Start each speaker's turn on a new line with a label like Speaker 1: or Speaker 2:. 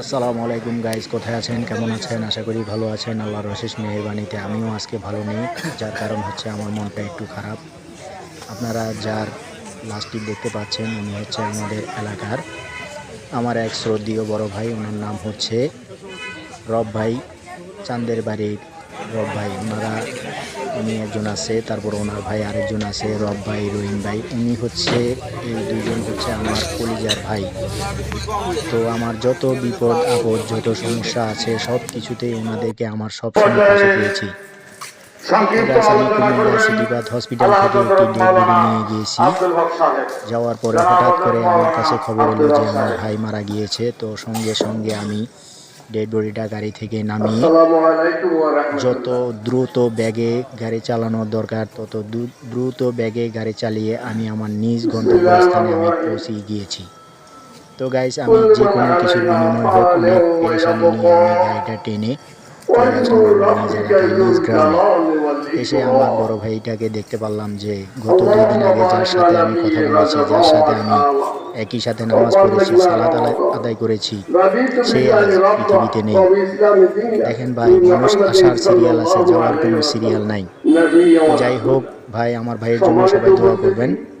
Speaker 1: আসসালামু আলাইকুম গাইজ, কোথায় আছেন? কেমন আছেন? আশা করি ভালো আছেন। আল্লাহর অশেষ মেহরবানিতে আমিও আজকে ভালো নেই, যার কারণ হচ্ছে আমার মনটা একটু খারাপ। আপনারা যার লাস্টটি দেখতে পাচ্ছেন, উনি হচ্ছে আমাদের এলাকার। আমার এক শ্রদ্ধীয় বড় ভাই, ওনার নাম হচ্ছে রব ভাই চান্দের বাড়ির রব ভাই ওনারা উনি একজন আছে তারপর ওনার ভাই আরেকজন আছে রব ভাই রহিম ভাই। উনি হচ্ছে এই দুজন হচ্ছে আমার কলিজার ভাই। তো আমার যত বিপদ আপদ যত সমস্যা আছে সব কিছুতেই ওনাদেরকে আমার সব সময় পাশে পেয়েছি হসপিটাল থেকে একটি নিয়ে গিয়েছি। যাওয়ার পরে হঠাৎ করে আমার কাছে খবর এলো যে আমার ভাই মারা গিয়েছে তো সঙ্গে সঙ্গে আমি ডেড বডিটা গাড়ি থেকে নামিয়ে যত দ্রুত ব্যাগে গাড়ি চালানো দরকার তত দ্রুত ব্যাগে গাড়ি চালিয়ে আমি আমার নিজ গন্তব্যস্থানে আমি পৌঁছে গিয়েছি। তো গাইস আমি যে কোনো কিছুর বিনিময় হোক অনেক পেরেশানি নিয়ে আমি গাড়িটা টেনে এসে আমার বড় ভাইটাকে দেখতে পারলাম যে গত দুই দিন আগে যার সাথে আমি কথা বলেছি যার সাথে আমি একই সাথে নামাজ পড়েছি সালাত আদায়- করেছি। সে আজ পৃথিবীতে নেই। দেখেন ভাই, মানুষ আসার সিরিয়াল আছে, যাওয়ার কোনো সিরিয়াল নাই। যাই হোক, ভাই, আমার ভাইয়ের জন্য সবাই দোয়া করবেন।